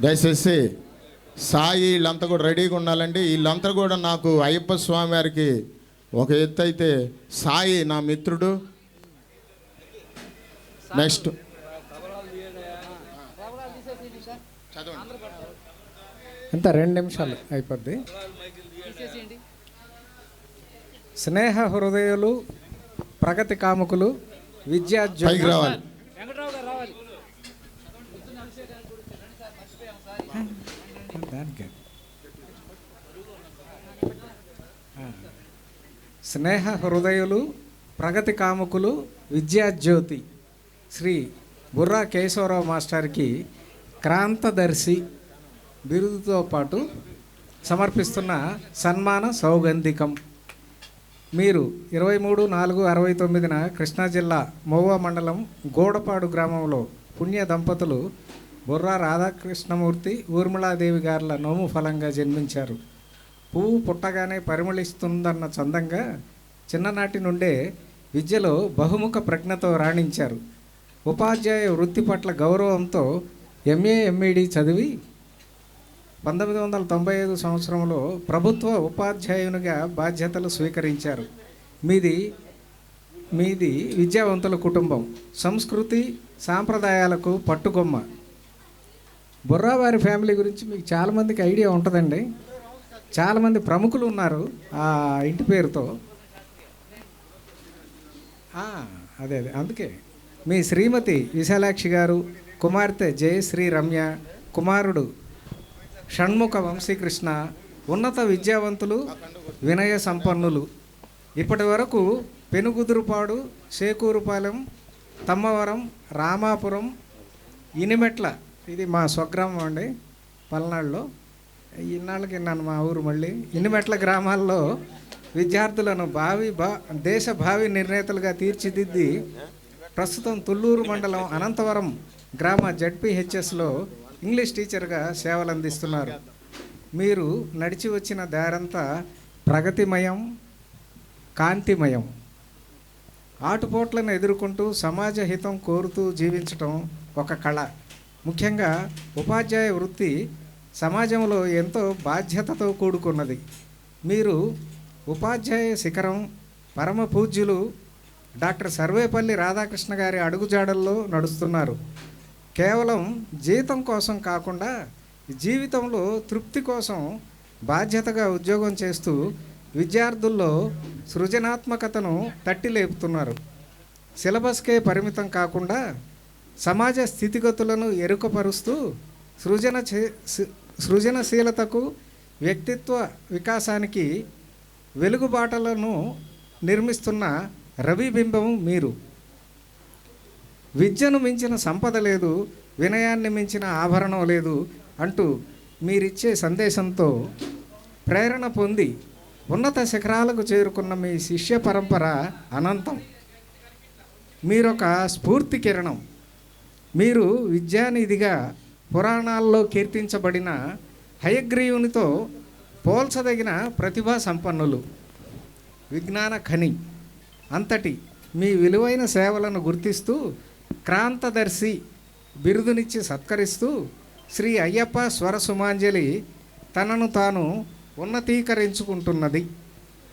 దయచేసి సాయి వీళ్ళంతా కూడా రెడీగా ఉండాలండి. వీళ్ళంతా కూడా నాకు అయ్యప్ప స్వామి వారికి ఒక ఎత్తు అయితే సాయి నా మిత్రుడు. నెక్స్ట్ ఎంత? రెండు నిమిషాలు అయిపోద్ది. స్నేహ హృదయులు ప్రగతి కాముకులు విద్యా పైకి స్నేహ హృదయులు ప్రగతి కాముకులు విద్యాజ్యోతి శ్రీ బుర్రా కేశవరావు మాస్టర్కి క్రాంతదర్శి బిరుదుతో పాటు సమర్పిస్తున్న సన్మాన సౌగంధికం. మీరు ఇరవై మూడు నాలుగు అరవై తొమ్మిదిన కృష్ణా జిల్లా మోవా మండలం గోడపాడు గ్రామంలో పుణ్య దంపతులు బుర్రా రాధాకృష్ణమూర్తి ఊర్మిళాదేవి గారుల నోము ఫలంగా జన్మించారు. పువ్వు పుట్టగానే పరిమళిస్తుందన్న చందంగా చిన్ననాటి నుండే విద్యలో బహుముఖ ప్రజ్ఞతో రాణించారు. ఉపాధ్యాయ వృత్తి పట్ల గౌరవంతో ఎంఏ ఎంఈడి చదివి పంతొమ్మిది వందల తొంభై ఐదు సంవత్సరంలో ప్రభుత్వ ఉపాధ్యాయునిగా బాధ్యతలు స్వీకరించారు. మీది మీది విద్యావంతుల కుటుంబం. సంస్కృతి సాంప్రదాయాలకు బుర్రా బుర్రావారి ఫ్యామిలీ గురించి మీకు చాలామందికి ఐడియా ఉంటుందండి. చాలామంది ప్రముఖులు ఉన్నారు ఆ ఇంటి పేరుతో. అదే అదే. అందుకే మీ శ్రీమతి విశాలాక్షి గారు కుమార్తె జయశ్రీ రమ్య కుమారుడు షణ్ముఖ వంశీకృష్ణ ఉన్నత విద్యావంతులు వినయ సంపన్నులు. ఇప్పటి వరకు పెనుగుదురుపాడు శేకూరుపాలెం తమ్మవరం రామాపురం ఇనిమెట్ల ఇది మా స్వగ్రామం అండి పల్నాడులో. ఇన్నాళ్ళకి నన్ను మా ఊరు మళ్ళీ ఇనిమెట్ల గ్రామాల్లో విద్యార్థులను భావి భా దేశ భావి నిర్ణేతలుగా తీర్చిదిద్ది ప్రస్తుతం తుళ్ళూరు మండలం అనంతవరం గ్రామ జడ్పీహెచ్ఎస్లో ఇంగ్లీష్ టీచర్గా సేవలు అందిస్తున్నారు మీరు నడిచి వచ్చిన దారంతా ప్రగతిమయం కాంతిమయం. ఆటుపోట్లను ఎదుర్కొంటూ సమాజ హితం కోరుతూ జీవించటం ఒక కళ. ముఖ్యంగా ఉపాధ్యాయ వృత్తి సమాజంలో ఎంతో బాధ్యతతో కూడుకున్నది. మీరు ఉపాధ్యాయ శిఖరం పరమ పూజ్యులు డాక్టర్ సర్వేపల్లి రాధాకృష్ణ గారి అడుగుజాడల్లో నడుస్తున్నారు. కేవలం జీతం కోసం కాకుండా జీవితంలో తృప్తి కోసం బాధ్యతగా ఉద్యోగం చేస్తూ విద్యార్థుల్లో సృజనాత్మకతను తట్టి లేపుతున్నారు సిలబస్కే పరిమితం కాకుండా సమాజ స్థితిగతులను ఎరుకపరుస్తూ సృజన చే- సృజనశీలతకు వ్యక్తిత్వ వికాసానికి వెలుగుబాటలను నిర్మిస్తున్న రవిబింబం మీరు. విద్యను మించిన సంపద లేదు వినయాన్ని మించిన ఆభరణం లేదు అంటూ మీరిచ్చే సందేశంతో ప్రేరణ పొంది ఉన్నత శిఖరాలకు చేరుకున్న మీ శిష్య పరంపర అనంతం. మీరొక స్ఫూర్తి కిరణం. మీరు విద్యానిధిగా పురాణాల్లో కీర్తించబడిన హయగ్రీవునితో పోల్చదగిన ప్రతిభా సంపన్నులు. విజ్ఞాన ఖని. అంతటి మీ విలువైన సేవలను గుర్తిస్తూ క్రాంతదర్శి బిరుదునిచ్చి సత్కరిస్తూ శ్రీ అయ్యప్ప స్వర సుమాంజలి తనను తాను ఉన్నతీకరించుకుంటున్నది.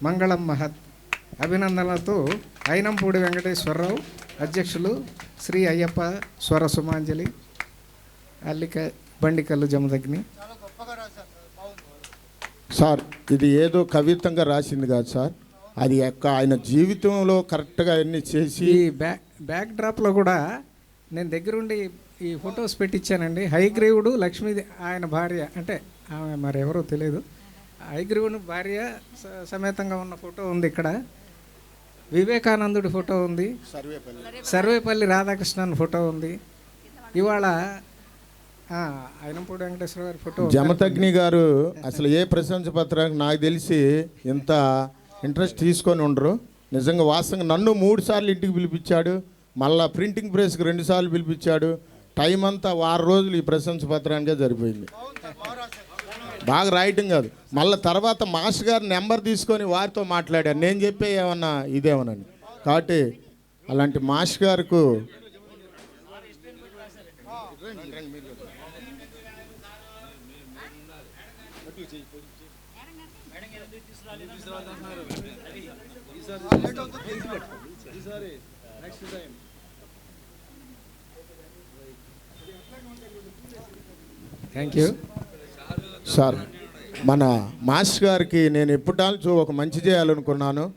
మంగళం మహత్. అభినందనలతో అయినంపూడి వెంకటేశ్వరరావు అధ్యక్షులు శ్రీ అయ్యప్ప స్వర సుమాంజలి అల్లిక బండికల్లు జమదగ్ని. సార్ ఇది ఏదో కవిత్వంగా రాసింది కాదు సార్. అది యొక్క ఆయన జీవితంలో కరెక్ట్గా అన్ని చేసి ఈ బ్యాక్ బ్యాక్ డ్రాప్లో కూడా నేను దగ్గరుండి ఈ ఫొటోస్ పెట్టించానండి హైగ్రీవుడు లక్ష్మీ ఆయన భార్య అంటే ఆమె మరి ఎవరో తెలియదు హైగ్రీవుని భార్య స- సమేతంగా ఉన్న ఫోటో ఉంది ఇక్కడ. వివేకానందుడి ఫోటో ఉంది. సర్వేపల్లి రాధాకృష్ణన్ ఫోటో ఉంది. ఇవాళ ఆ, అయినంపూడి వెంకటేశ్వర గారి ఫోటో జమతగ్ని గారు అసలు ఏ ప్రశంస పత్రానికి నాకు తెలిసి ఇంత ఇంట్రెస్ట్ తీసుకొని ఉండరు. నిజంగా వాస్తవంగా నన్ను మూడు సార్లు ఇంటికి పిలిపించాడు. మళ్ళా ప్రింటింగ్ ప్రెస్కి రెండు సార్లు పిలిపించాడు. టైం అంతా వారం రోజులు ఈ ప్రశంస పత్రానికే సరిపోయింది. బాగా రాయటం కాదు. మళ్ళీ తర్వాత మాస్టర్ గారి నెంబర్ తీసుకొని వారితో మాట్లాడాను నేను చెప్పే ఏమన్నా ఇదేమోనని. కాబట్టి అలాంటి మాస్టర్ గారికి థ్యాంక్ యూ సార్ మన మాస్ గారికి నేను ఎప్పుడాల్చో ఒక మంచి చేయాలనుకున్నాను.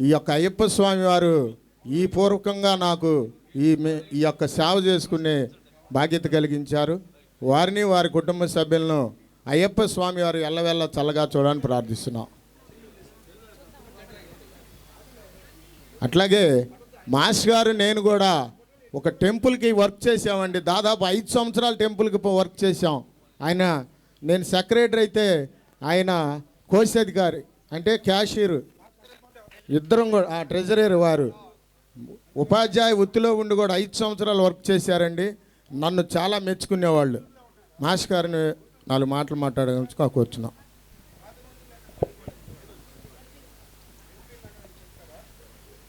ఈ యొక్క అయ్యప్ప స్వామి వారు ఈ పూర్వకంగా నాకు ఈ మే- ఈ యొక్క సేవ చేసుకునే బాధ్యత కలిగించారు. వారిని వారి కుటుంబ సభ్యులను అయ్యప్ప స్వామి వారు ఎల్లవెల్ల చల్లగా చూడాలని ప్రార్థిస్తున్నాం. అట్లాగే మాస్ గారు నేను కూడా ఒక టెంపుల్కి వర్క్ చేసామండి దాదాపు ఐదు సంవత్సరాలు టెంపుల్కి వర్క్ చేసాం ఆయన నేను సెక్రటరీ అయితే ఆయన కోశాధికారి అంటే క్యాషియర్. ఇద్దరం కూడా ఆ ట్రెజరర్ వారు. ఉపాధ్యాయ వృత్తిలో ఉండి కూడా ఐదు సంవత్సరాలు వర్క్ చేశారండి. నన్ను చాలా మెచ్చుకునేవాళ్ళు. మాస్టర్ గారిని నాలుగు మాటలు మాట్లాడగా కూర్చున్నాం.